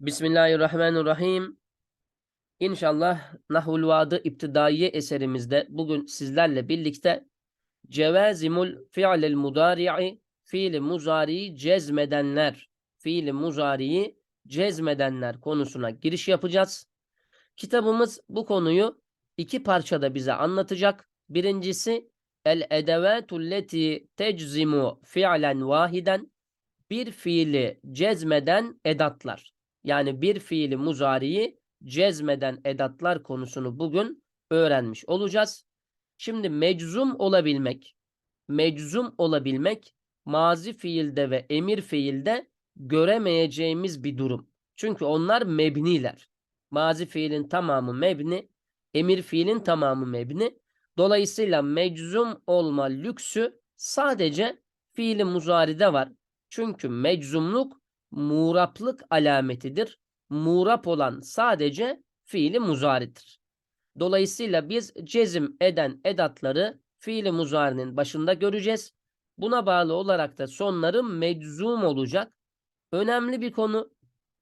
Bismillahirrahmanirrahim. İnşallah Nahvul Vadı İptidaiye eserimizde bugün sizlerle birlikte Cevazimul fi'lil mudari'i fiili muzariyi cezmedenler fiili muzariyi cezmedenler konusuna giriş yapacağız. Kitabımız bu konuyu iki parçada bize anlatacak. Birincisi el edevatul leti teczimu fi'len vahiden bir fiili cezmeden edatlar. Yani bir fiili muzariyi cezmeden edatlar konusunu bugün öğrenmiş olacağız. Şimdi meczum olabilmek, meczum olabilmek mazi fiilde ve emir fiilde göremeyeceğimiz bir durum. Çünkü onlar mebniler. Mazi fiilin tamamı mebni, emir fiilin tamamı mebni. Dolayısıyla meczum olma lüksü sadece fiili muzaride var. Çünkü meczumluk muğraplık alametidir. Muğrap olan sadece fiili muzaridir. Dolayısıyla biz cezim eden edatları fiili muzarinin başında göreceğiz. Buna bağlı olarak da sonları meczum olacak. Önemli bir konu,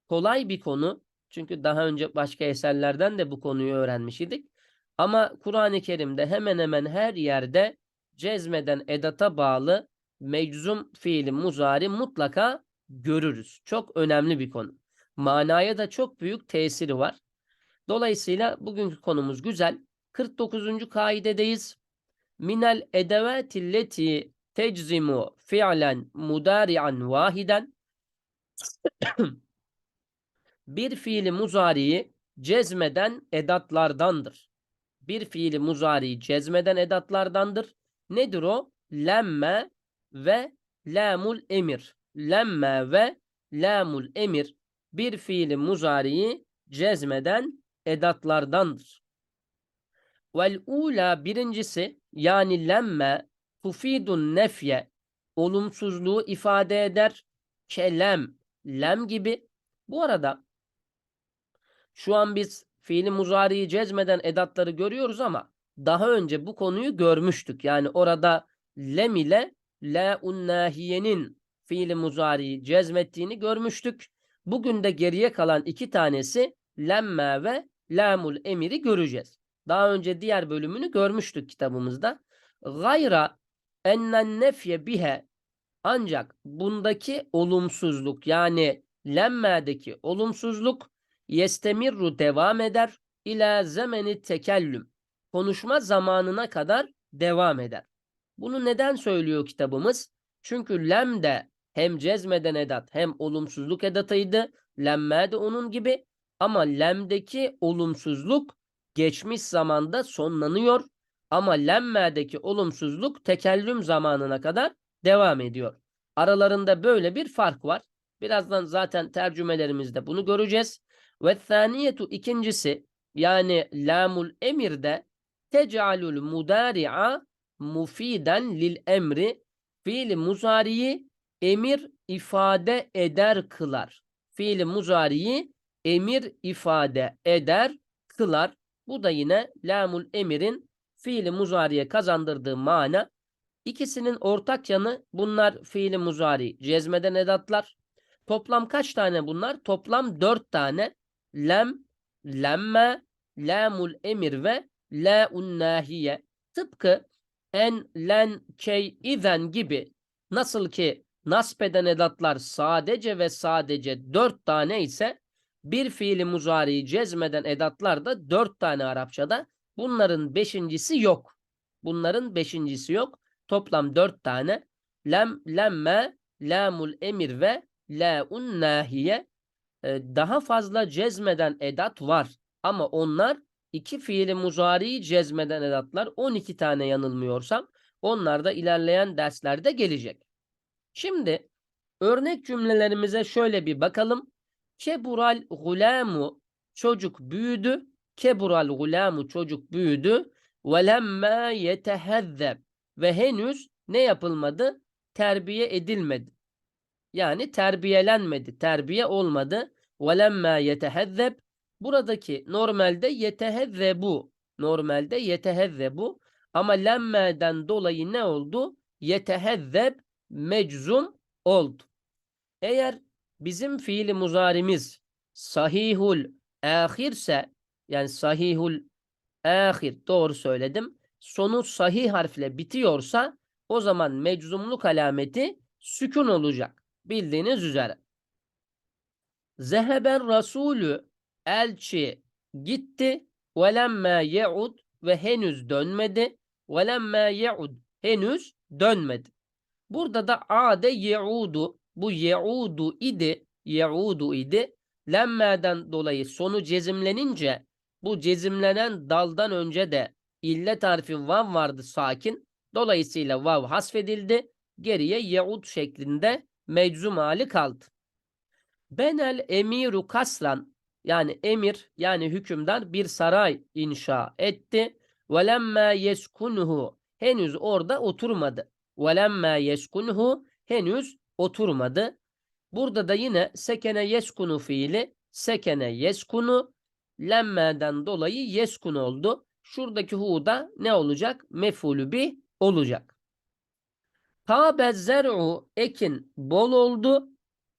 kolay bir konu. Çünkü daha önce başka eserlerden de bu konuyu öğrenmiş idik. Ama Kur'an-ı Kerim'de hemen hemen her yerde cezmeden edata bağlı meczum fiili muzari mutlaka görürüz. Çok önemli bir konu. Manaya da çok büyük tesiri var. Dolayısıyla bugünkü konumuz güzel. 49. kaidedeyiz. Minel edevatilleti teczimu fi'len mudari'an vahiden bir fiili muzariyi cezmeden edatlardandır. Bir fiili muzariyi cezmeden edatlardandır. Nedir o? Lemme ve lamul emir. Lemme ve lamul emir bir fiili muzariyi cezmeden edatlardandır. Vel ula birincisi yani lemme tufidun nefye olumsuzluğu ifade eder. Kelem, lem gibi. Bu arada şu an biz fiili muzariyi cezmeden edatları görüyoruz ama daha önce bu konuyu görmüştük. Yani orada lem ile la unnahiyenin fiili muzariyi cezmettiğini görmüştük. Bugün de geriye kalan iki tanesi lemme ve lamul emiri göreceğiz. Daha önce diğer bölümünü görmüştük kitabımızda. Gayra ennen nefye bihe ancak bundaki olumsuzluk yani lemmedeki olumsuzluk yestemirru devam eder ila zemeni tekellüm konuşma zamanına kadar devam eder. Bunu neden söylüyor kitabımız? Çünkü lem de hem cezmeden edat hem olumsuzluk edatıydı. Lemme de onun gibi ama lemdeki olumsuzluk geçmiş zamanda sonlanıyor. Ama lemmedeki olumsuzluk tekellüm zamanına kadar devam ediyor. Aralarında böyle bir fark var. Birazdan zaten tercümelerimizde bunu göreceğiz. Ve thaniyetu ikincisi yani lamul emirde tecalul mudari'a mufiden lil emri fiili muzariyi emir ifade eder kılar. Fiili muzariyi emir ifade eder kılar. Bu da yine lamul emirin fiili muzariye kazandırdığı mana. İkisinin ortak yanı bunlar fiili muzari cezmeden edatlar. Toplam kaç tane bunlar? Toplam dört tane. Lem, lemme, lamul emir ve la'un nahiye. Tıpkı en, len, key, izen gibi nasıl ki nasbeden edatlar sadece ve sadece dört tane ise bir fiili muzariyi cezmeden edatlar da dört tane Arapçada. Bunların beşincisi yok. Bunların beşincisi yok. Toplam dört tane. Lem, lemme, lamul emir ve la'un nahiye. Ee, daha fazla cezmeden edat var. Ama onlar iki fiili muzariyi cezmeden edatlar 12 tane yanılmıyorsam onlar da ilerleyen derslerde gelecek. Şimdi örnek cümlelerimize şöyle bir bakalım. Kebural gulamu çocuk büyüdü. Kebural gulamu çocuk büyüdü. Ve lemmâ yetehezzeb ve henüz ne yapılmadı? Terbiye edilmedi. Yani terbiyelenmedi, terbiye olmadı. Lemmâ yetehezzeb buradaki normalde yetehezzebu normalde yetehezzebu ama lemmeden dolayı ne oldu? Yetehezzeb meczum oldu. Eğer bizim fiili muzarimiz sahihul ahirse yani sahihul ahir doğru söyledim. Sonu sahih harfle bitiyorsa o zaman meczumluk alameti sükun olacak. Bildiğiniz üzere. Zeheben Rasulü elçi gitti ve lemme ye'ud ve henüz dönmedi ve lemme ye'ud henüz dönmedi. Burada da ade ye'udu bu ye'udu idi ye'udu idi lemmeden dolayı sonu cezimlenince bu cezimlenen daldan önce de illet harfi vav vardı sakin. Dolayısıyla vav hasfedildi. Geriye ye'ud şeklinde meczum hali kaldı. Benel emiru kasran yani emir yani hükümdar bir saray inşa etti. Velemma yeskunhu henüz orada oturmadı. Velemma yeskunhu henüz oturmadı. Burada da yine sekene yeskunu fiili sekene yeskunu lemmeden dolayı yeskun oldu. Şuradaki hu da ne olacak? Mefulü bi olacak. Tabe zer'u ekin bol oldu.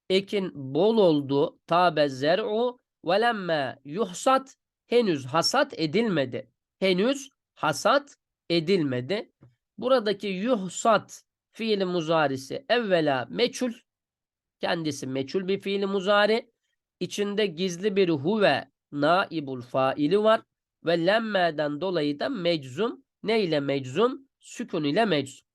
Ekin bol oldu. Tabe zer'u ve lemme yuhsat henüz hasat edilmedi. Henüz hasat edilmedi. Buradaki yuhsat fiili muzarisi evvela meçhul. Kendisi meçhul bir fiili muzari. İçinde gizli bir huve naibul faili var. Ve lemmeden dolayı da meczum. Ne ile meczum? Sükun ile meczum.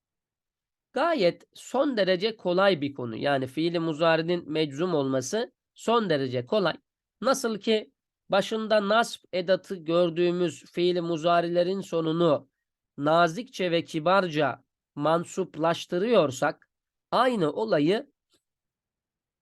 Gayet son derece kolay bir konu. Yani fiili muzarinin meczum olması son derece kolay. Nasıl ki başında nasb edatı gördüğümüz fiili muzarilerin sonunu nazikçe ve kibarca mansuplaştırıyorsak aynı olayı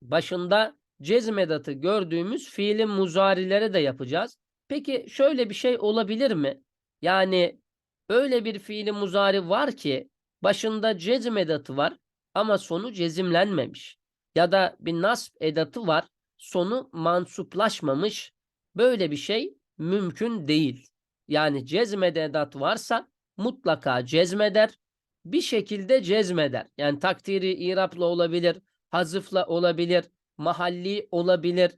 başında cezm edatı gördüğümüz fiili muzarilere de yapacağız. Peki şöyle bir şey olabilir mi? Yani öyle bir fiili muzari var ki başında cezm edatı var ama sonu cezimlenmemiş. Ya da bir nasb edatı var sonu mansuplaşmamış. Böyle bir şey mümkün değil. Yani cezmede edat varsa mutlaka cezmeder. Bir şekilde cezmeder. Yani takdiri irapla olabilir, hazıfla olabilir, mahalli olabilir,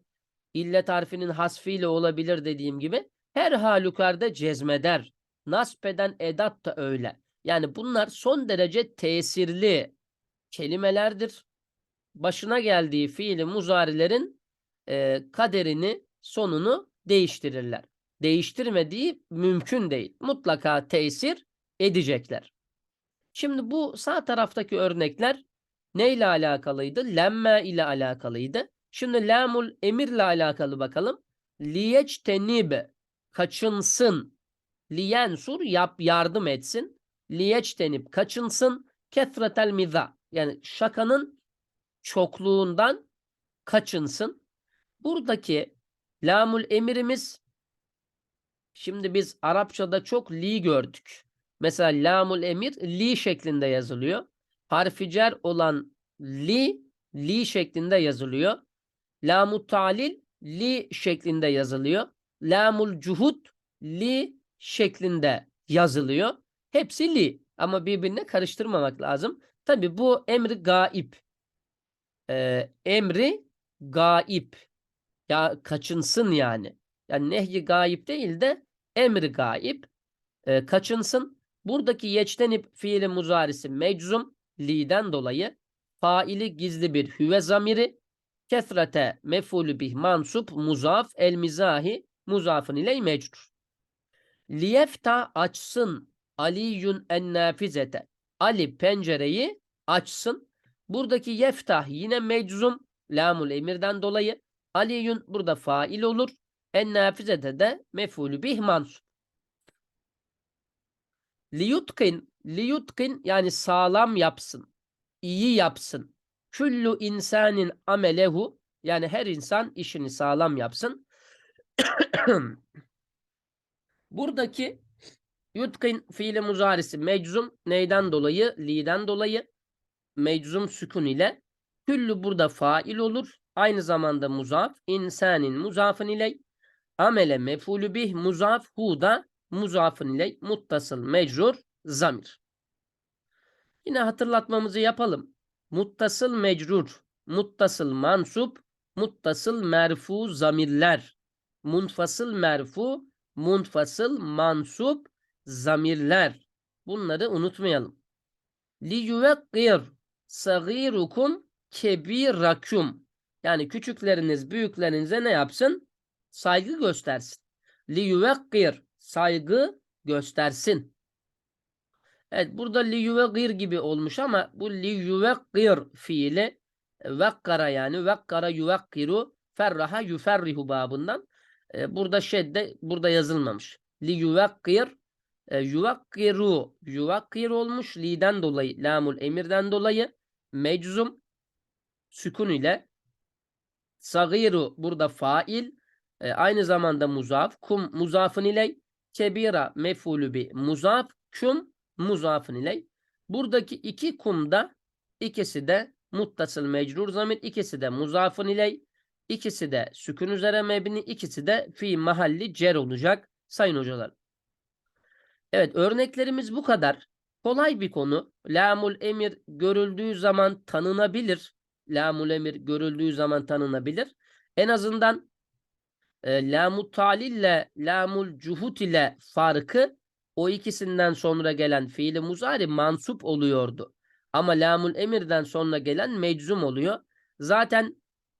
illet harfinin hasfiyle olabilir dediğim gibi. Her halükarda cezmeder. Nasbeden edat da öyle. Yani bunlar son derece tesirli kelimelerdir. Başına geldiği fiili muzarilerin e, kaderini, sonunu değiştirirler. Değiştirmediği mümkün değil. Mutlaka tesir edecekler. Şimdi bu sağ taraftaki örnekler neyle alakalıydı? Lemme ile alakalıydı. Şimdi lamul emirle alakalı bakalım. Liyeçtenibe kaçınsın. Liyensur yap yardım etsin. Liyeçtenip kaçınsın. Kethretel miza yani şakanın çokluğundan kaçınsın. Buradaki lamul emirimiz şimdi biz Arapçada çok li gördük. Mesela lamul emir li şeklinde yazılıyor. Harfi cer olan li li şeklinde yazılıyor. Lamut talil li şeklinde yazılıyor. Lamul cuhud li şeklinde yazılıyor. Hepsi li ama birbirine karıştırmamak lazım. Tabi bu emri gaib. Ee, emri gaib. Ya kaçınsın yani. Yani nehyi gaib değil de emri gaib. Ee, kaçınsın. Buradaki yeçtenip fiili muzarisi meczum li'den dolayı faili gizli bir hüve zamiri kesrete mefulü bih mansup muzaf el mizahi muzafın ile mecrur. Liyefta açsın aliyun en nafizete. Ali pencereyi açsın. Buradaki yeftah yine meczum lamul emirden dolayı. Aliyun burada fail olur. En nafizete de mefulü bih mansup. Liyutkin, liyutkin yani sağlam yapsın, iyi yapsın. Küllu insanin amelehu yani her insan işini sağlam yapsın. Buradaki yutkin fiili muzarisi meczum neyden dolayı? Li'den dolayı meczum sükun ile küllü burada fail olur. Aynı zamanda muzaf. insanin muzafın ile amele mefulü bih muzaf hu da muzafın ile muttasıl mecrur zamir. Yine hatırlatmamızı yapalım. Muttasıl mecrur, muttasıl mansup, muttasıl merfu zamirler, munfasıl merfu, munfasıl mansup zamirler. Bunları unutmayalım. Li yuvekkir sagirukum kebirakum. Yani küçükleriniz büyüklerinize ne yapsın? Saygı göstersin. Li yuvekkir saygı göstersin. Evet burada li yuvekkir gibi olmuş ama bu li yuvekkir fiili vekkara yani vekkara yuvekkiru ferraha yuferrihu babından e, burada şedde burada yazılmamış. Li yuvekkir e, yuvekkiru yuvekkir olmuş li'den dolayı lamul emirden dolayı meczum sükun ile sagiru burada fail e, aynı zamanda muzaf kum muzafın ile kebira mefulü bi muzaf kum muzafın ile buradaki iki kumda ikisi de muttasıl mecrur zamir ikisi de muzafın ile ikisi de sükun üzere mebni ikisi de fi mahalli cer olacak sayın hocalar. Evet örneklerimiz bu kadar. Kolay bir konu. Lamul emir görüldüğü zaman tanınabilir. Lamul emir görüldüğü zaman tanınabilir. En azından e, lamut talil ile lamul cuhut ile farkı o ikisinden sonra gelen fiili muzari mansup oluyordu. Ama lamul emirden sonra gelen meczum oluyor. Zaten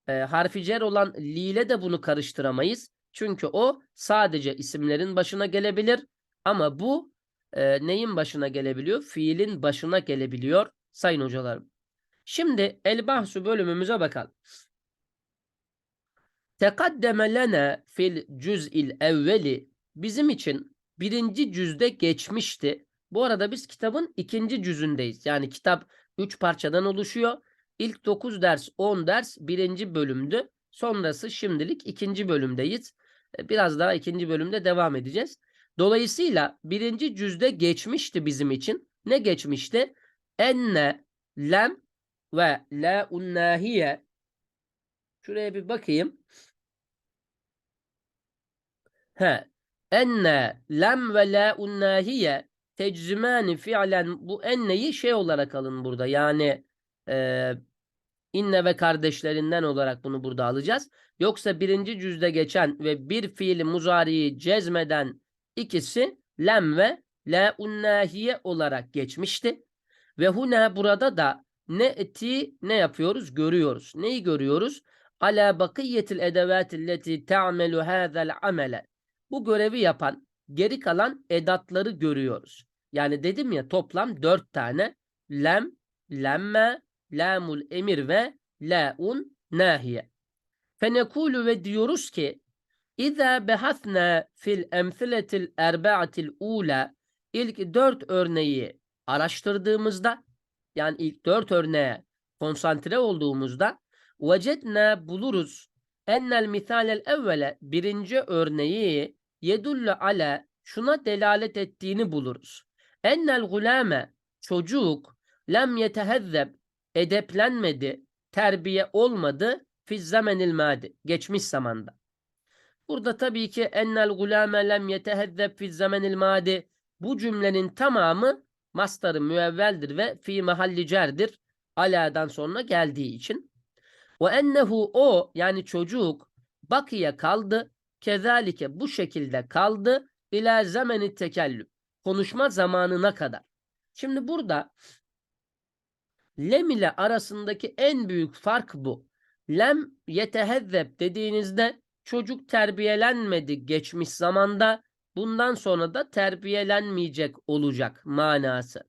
e, harfi cer olan li ile de bunu karıştıramayız. Çünkü o sadece isimlerin başına gelebilir. Ama bu e, neyin başına gelebiliyor? Fiilin başına gelebiliyor sayın hocalarım. Şimdi el bahsu bölümümüze bakalım. Tekaddeme lena fil cüz'il evveli bizim için birinci cüzde geçmişti. Bu arada biz kitabın ikinci cüzündeyiz. Yani kitap üç parçadan oluşuyor. İlk 9 ders 10 ders birinci bölümdü. Sonrası şimdilik ikinci bölümdeyiz. E, Biraz daha ikinci bölümde devam edeceğiz. Dolayısıyla birinci cüzde geçmişti bizim için. Ne geçmişti? Enne, lem ve la unnahiye. Şuraya bir bakayım. He. Enne, lem ve la unnahiye teczimani fiilen bu enneyi şey olarak alın burada. Yani e, inne ve kardeşlerinden olarak bunu burada alacağız. Yoksa birinci cüzde geçen ve bir fiili muzariyi cezmeden ikisi lem ve la unnahiye olarak geçmişti. Ve huna burada da ne eti ne yapıyoruz? Görüyoruz. Neyi görüyoruz? Ala bakiyetil edevatilleti ta'melu hâzel amele. Bu görevi yapan geri kalan edatları görüyoruz. Yani dedim ya toplam dört tane lem, lemme, lamul emir ve laun nahiye. Fenekulu ve diyoruz ki İza behatna fil emsiletil erba'atil ula ilk dört örneği araştırdığımızda yani ilk dört örneğe konsantre olduğumuzda vecedna buluruz ennel misalel evvele birinci örneği yedullu ala şuna delalet ettiğini buluruz. Ennel gulame çocuk lem yetehezzeb edeplenmedi, terbiye olmadı fiz zamenil madi geçmiş zamanda. Burada tabii ki ennel gulame lem yetehezzeb fiz zamenil madi bu cümlenin tamamı mastarı müevveldir ve fi mahalli cerdir. Ala'dan sonra geldiği için. Ve ennehu o yani çocuk bakiye kaldı. Kezalike bu şekilde kaldı. İlâ zemeni tekellüm. Konuşma zamanına kadar. Şimdi burada lem ile arasındaki en büyük fark bu. Lem yetehezzeb dediğinizde çocuk terbiyelenmedi geçmiş zamanda. Bundan sonra da terbiyelenmeyecek olacak manası.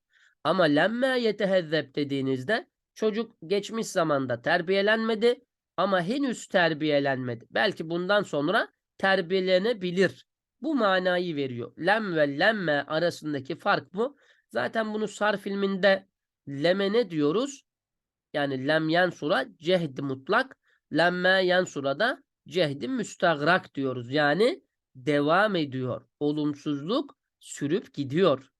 Ama lemme yetehezzeb dediğinizde çocuk geçmiş zamanda terbiyelenmedi ama henüz terbiyelenmedi. Belki bundan sonra terbiyelenebilir. Bu manayı veriyor. Lem ve lemme arasındaki fark bu. Zaten bunu sarf ilminde leme ne diyoruz? Yani lem yansura cehd mutlak. Lemme yansura da cehdi müstagrak diyoruz. Yani devam ediyor. Olumsuzluk sürüp gidiyor.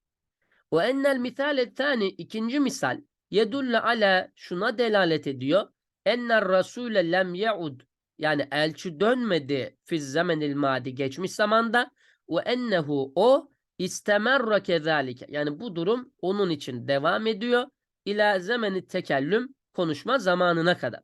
Ve ennel misal tani ikinci misal yedulle ala şuna delalet ediyor. Enner rasule lem yaud yani elçi dönmedi fiz zamenil madi geçmiş zamanda ve ennehu o istemerra kezalike yani bu durum onun için devam ediyor ila zemeni tekellüm konuşma zamanına kadar.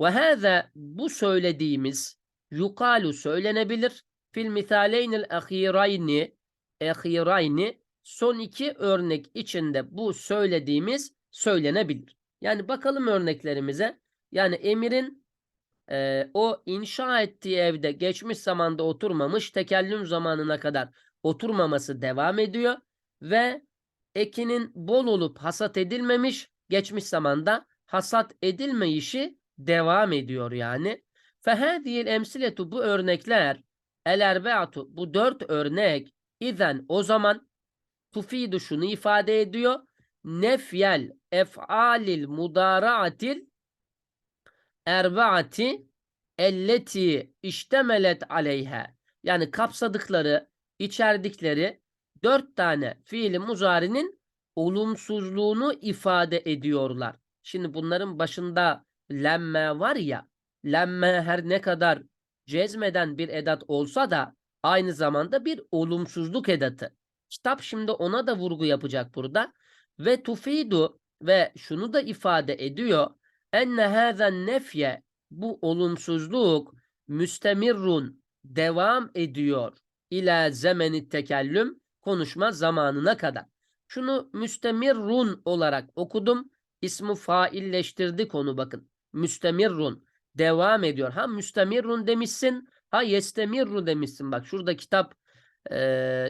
Ve hâzâ bu söylediğimiz yukalu söylenebilir. Fil misaleynil ahirayni ahirayni son iki örnek içinde bu söylediğimiz söylenebilir. Yani bakalım örneklerimize. Yani emirin e, o inşa ettiği evde geçmiş zamanda oturmamış, tekellüm zamanına kadar oturmaması devam ediyor ve ekinin bol olup hasat edilmemiş, geçmiş zamanda hasat edilmeyişi devam ediyor yani. Fehâdiyel emsiletu bu örnekler el erbeatu bu dört örnek izen o zaman tufidu şunu ifade ediyor. Nefyel ef'alil mudaraatil erbaati elleti iştemelet aleyha. Yani kapsadıkları, içerdikleri dört tane fiili muzarinin olumsuzluğunu ifade ediyorlar. Şimdi bunların başında lemme var ya, lemme her ne kadar cezmeden bir edat olsa da aynı zamanda bir olumsuzluk edatı. Kitap şimdi ona da vurgu yapacak burada. Ve tufidu ve şunu da ifade ediyor. Enne hâzen nefye bu olumsuzluk müstemirrun devam ediyor ila zemeni tekellüm konuşma zamanına kadar. Şunu müstemirrun olarak okudum. İsmi failleştirdi konu bakın. Müstemirrun devam ediyor. Ha müstemirrun demişsin. Ha yestemirru demişsin. Bak şurada kitap e,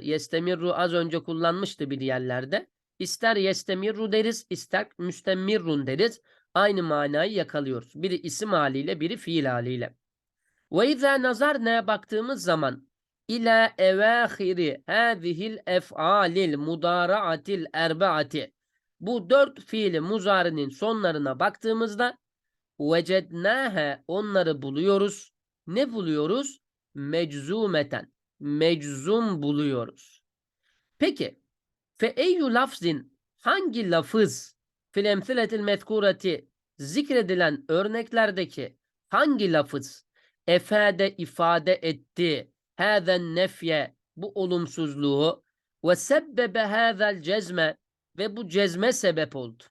yestemirru az önce kullanmıştı bir yerlerde. İster yestemirru deriz, ister müstemirrun deriz. Aynı manayı yakalıyoruz. Biri isim haliyle, biri fiil haliyle. Ve izâ nazarne baktığımız zaman ila evâhiri hâzihil ef'alil mudaraatil erbaati bu dört fiili muzarinin sonlarına baktığımızda vecednâhe onları buluyoruz. Ne buluyoruz? Meczumeten. Meczum buluyoruz. Peki fe eyyü lafzin hangi lafız fil emsiletil mezkureti zikredilen örneklerdeki hangi lafız efade ifade etti hâzen nefye bu olumsuzluğu ve sebbebe hâzel cezme ve bu cezme sebep oldu.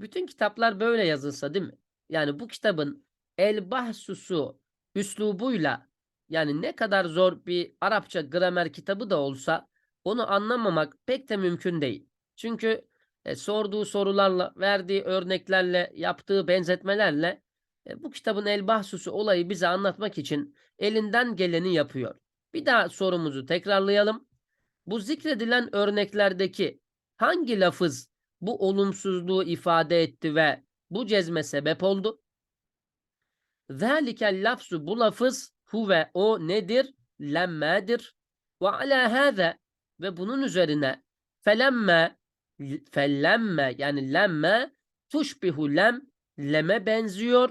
Bütün kitaplar böyle yazılsa değil mi? Yani bu kitabın El Bahsusu üslubuyla yani ne kadar zor bir Arapça gramer kitabı da olsa onu anlamamak pek de mümkün değil. Çünkü e, sorduğu sorularla, verdiği örneklerle, yaptığı benzetmelerle e, bu kitabın El Bahsusu olayı bize anlatmak için elinden geleni yapıyor. Bir daha sorumuzu tekrarlayalım. Bu zikredilen örneklerdeki hangi lafız bu olumsuzluğu ifade etti ve bu cezme sebep oldu? Zalikel lafzu bu lafız huve o nedir? Lemmedir. Ve ala hâze ve bunun üzerine felemme fellemme yani lemme tuşbihu lem leme benziyor.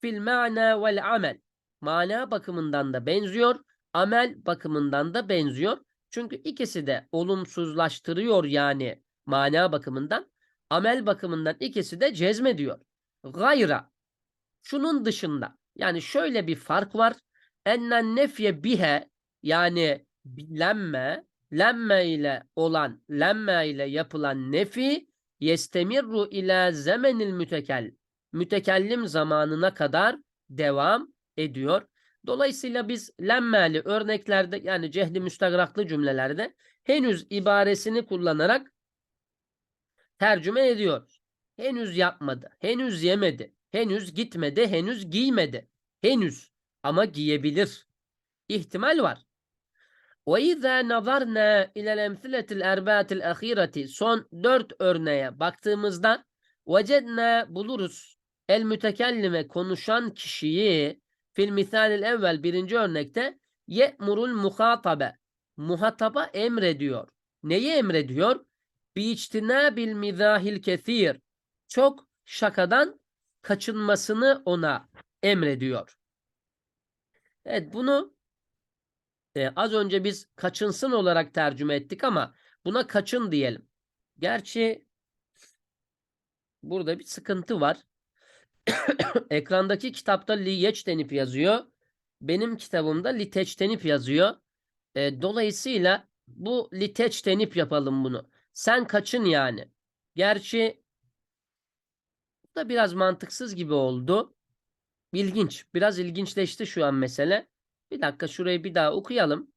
Fil ma'na vel amel. Mana bakımından da benziyor amel bakımından da benziyor. Çünkü ikisi de olumsuzlaştırıyor yani mana bakımından amel bakımından ikisi de cezmediyor. Gayra şunun dışında yani şöyle bir fark var. Ennen nefye bihe yani lemme lemme ile olan lemme ile yapılan nefi yestemirru ila zemenil mütekel mütekellim zamanına kadar devam ediyor. Dolayısıyla biz lemmeli örneklerde yani cehli müstagraklı cümlelerde henüz ibaresini kullanarak tercüme ediyoruz. Henüz yapmadı, henüz yemedi, henüz gitmedi, henüz giymedi. Henüz ama giyebilir. İhtimal var. Ve izâ nazarna ilel emsiletil erbâtil son dört örneğe baktığımızda vecedna buluruz. El mütekellime konuşan kişiyi fil misalil evvel birinci örnekte ye'murul muhatabe muhataba emrediyor. Neyi emrediyor? Biçtinabil mizahil kesir. Çok şakadan kaçınmasını ona emrediyor. Evet bunu e, az önce biz kaçınsın olarak tercüme ettik ama buna kaçın diyelim. Gerçi burada bir sıkıntı var. Ekrandaki kitapta liyeç denip yazıyor. Benim kitabımda liteç denip yazıyor. E, dolayısıyla bu liteç denip yapalım bunu. Sen kaçın yani. Gerçi bu da biraz mantıksız gibi oldu. İlginç. Biraz ilginçleşti şu an mesele. Bir dakika şurayı bir daha okuyalım.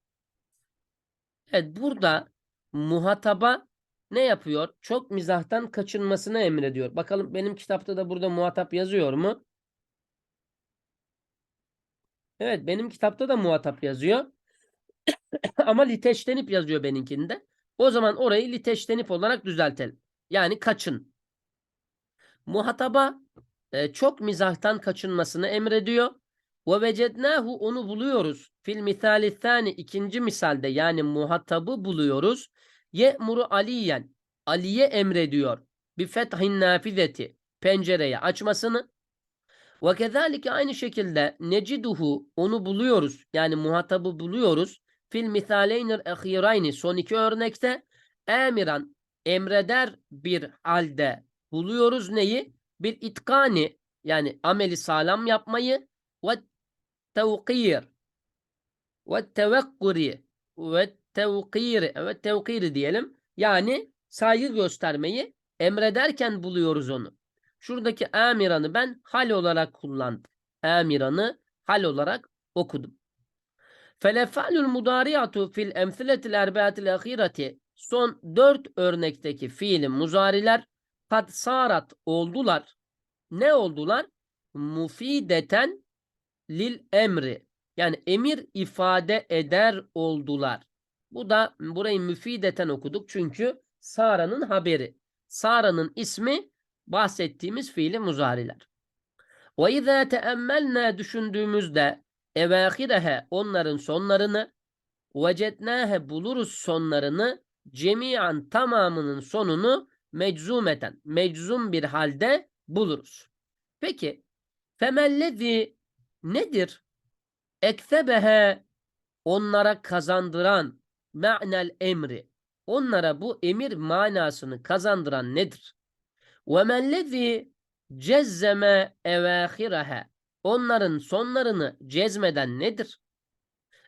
Evet burada muhataba ne yapıyor? Çok mizahtan kaçınmasını emrediyor. Bakalım benim kitapta da burada muhatap yazıyor mu? Evet benim kitapta da muhatap yazıyor. Ama liteştenip yazıyor benimkinde. O zaman orayı liteştenip olarak düzeltelim. Yani kaçın. Muhataba e, çok mizahtan kaçınmasını emrediyor. Ve vecednahu onu buluyoruz. Fil misali thani ikinci misalde yani muhatabı buluyoruz. Ye'muru aliyen Ali'ye emrediyor. Bi fethin nafizeti pencereyi açmasını. Ve kezalike aynı şekilde neciduhu onu buluyoruz. Yani muhatabı buluyoruz. Fil misaleynir ehirayni son iki örnekte emiran emreder bir halde buluyoruz neyi? Bir itkani yani ameli sağlam yapmayı ve tevkir ve tevekkuri ve tevkiri ve tevkiri diyelim. Yani saygı göstermeyi emrederken buluyoruz onu. Şuradaki amiranı ben hal olarak kullandım. Amiranı hal olarak okudum. Felefalul mudariyatu fil emsiletil erbeatil ahireti son dört örnekteki fiilin muzariler kad sarat oldular. Ne oldular? Mufideten lil emri. Yani emir ifade eder oldular. Bu da burayı müfideten okuduk çünkü Sara'nın haberi. Sara'nın ismi bahsettiğimiz fiili muzariler. Ve izâ teemmelnâ düşündüğümüzde evâhirehe onların sonlarını vecednâhe buluruz sonlarını cemiyan tamamının sonunu meczumeten meczum bir halde buluruz. Peki femellezi nedir? Eksebehe onlara kazandıran ma'nel emri onlara bu emir manasını kazandıran nedir? Ve mellezi cezzeme evâhirehe onların sonlarını cezmeden nedir?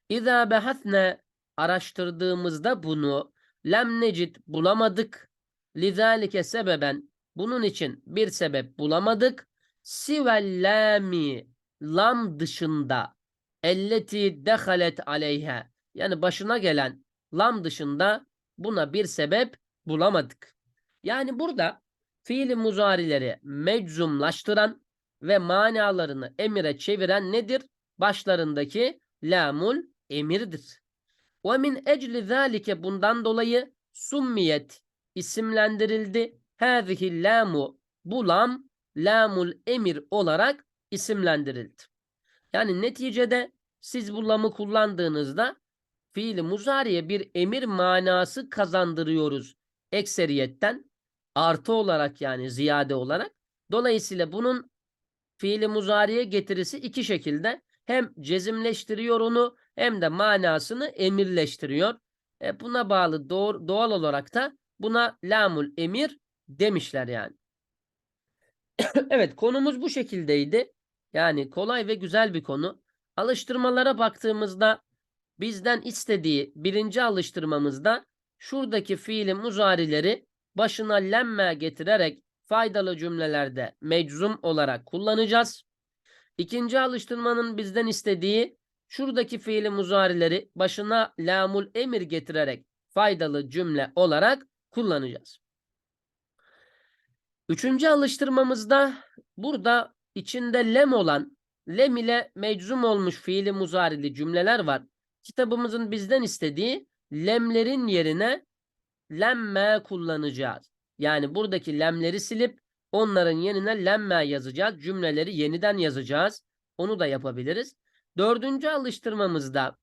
İzâ behatne araştırdığımızda bunu lem necid bulamadık. Lizalike sebeben bunun için bir sebep bulamadık. Sivellami lam dışında elleti dehalet aleyhe yani başına gelen lam dışında buna bir sebep bulamadık. Yani burada fiili muzarileri meczumlaştıran ve manalarını emire çeviren nedir? Başlarındaki lamul emirdir. Ve min ecli zalike bundan dolayı summiyet isimlendirildi. Hâzihi lamu bu lam lamul emir olarak isimlendirildi. Yani neticede siz bu lamı kullandığınızda fiili muzariye bir emir manası kazandırıyoruz ekseriyetten artı olarak yani ziyade olarak. Dolayısıyla bunun fiili muzariye getirisi iki şekilde hem cezimleştiriyor onu hem de manasını emirleştiriyor. E buna bağlı doğal, doğal olarak da buna lamul emir demişler yani. evet konumuz bu şekildeydi. Yani kolay ve güzel bir konu. Alıştırmalara baktığımızda bizden istediği birinci alıştırmamızda şuradaki fiili muzarileri başına lemme getirerek faydalı cümlelerde meczum olarak kullanacağız. İkinci alıştırmanın bizden istediği şuradaki fiili muzarileri başına lamul emir getirerek faydalı cümle olarak kullanacağız. Üçüncü alıştırmamızda burada içinde lem olan lem ile meczum olmuş fiili muzarili cümleler var. Kitabımızın bizden istediği lemlerin yerine lemme kullanacağız. Yani buradaki lemleri silip onların yerine lemme yazacağız. Cümleleri yeniden yazacağız. Onu da yapabiliriz. Dördüncü alıştırmamızda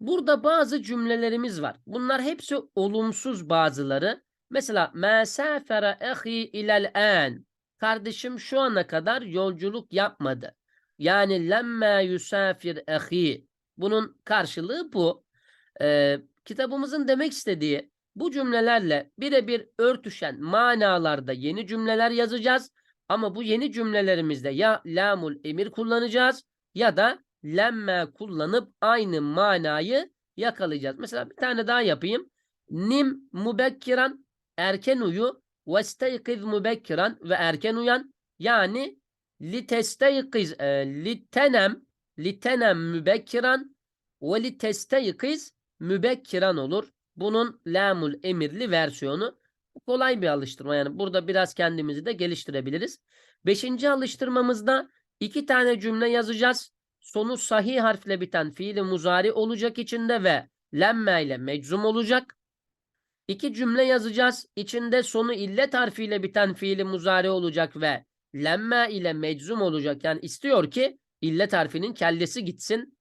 burada bazı cümlelerimiz var. Bunlar hepsi olumsuz bazıları. Mesela mesafere ehi ilel en. Kardeşim şu ana kadar yolculuk yapmadı. Yani lemme yusafir ehi. Bunun karşılığı bu. Ee, kitabımızın demek istediği bu cümlelerle birebir örtüşen manalarda yeni cümleler yazacağız. Ama bu yeni cümlelerimizde ya lamul emir kullanacağız ya da lemme kullanıp aynı manayı yakalayacağız. Mesela bir tane daha yapayım. Nim mubekkiran erken uyu ve steykiz mubekkiran ve erken uyan yani Litesteykiz e, litenem litenem mübekkiran ve litesteykiz mübekkiran olur. Bunun lamul emirli versiyonu. Bu kolay bir alıştırma. Yani burada biraz kendimizi de geliştirebiliriz. Beşinci alıştırmamızda iki tane cümle yazacağız. Sonu sahih harfle biten fiili muzari olacak içinde ve lemme ile meczum olacak. İki cümle yazacağız. İçinde sonu illet harfiyle biten fiili muzari olacak ve lemme ile meczum olacak. Yani istiyor ki illet harfinin kellesi gitsin.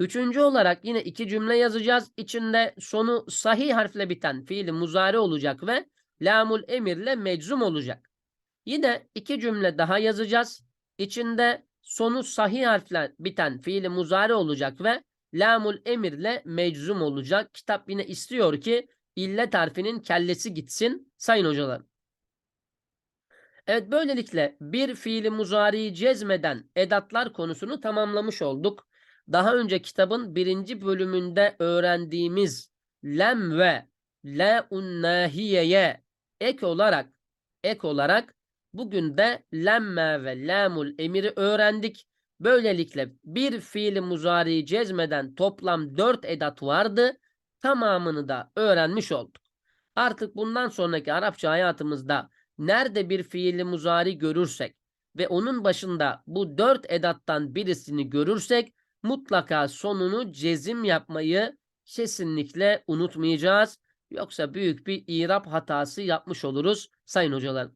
Üçüncü olarak yine iki cümle yazacağız. İçinde sonu sahih harfle biten fiili muzari olacak ve lamul emirle meczum olacak. Yine iki cümle daha yazacağız. İçinde sonu sahih harfle biten fiili muzari olacak ve lamul emirle meczum olacak. Kitap yine istiyor ki illet harfinin kellesi gitsin sayın hocalar. Evet böylelikle bir fiili muzariyi cezmeden edatlar konusunu tamamlamış olduk. Daha önce kitabın birinci bölümünde öğrendiğimiz lem ve la unnahiyeye ek olarak ek olarak bugün de lemme ve lamul emiri öğrendik. Böylelikle bir fiili muzariyi cezmeden toplam 4 edat vardı. Tamamını da öğrenmiş olduk. Artık bundan sonraki Arapça hayatımızda nerede bir fiili muzari görürsek ve onun başında bu dört edattan birisini görürsek mutlaka sonunu cezim yapmayı kesinlikle unutmayacağız. Yoksa büyük bir irap hatası yapmış oluruz sayın hocalar.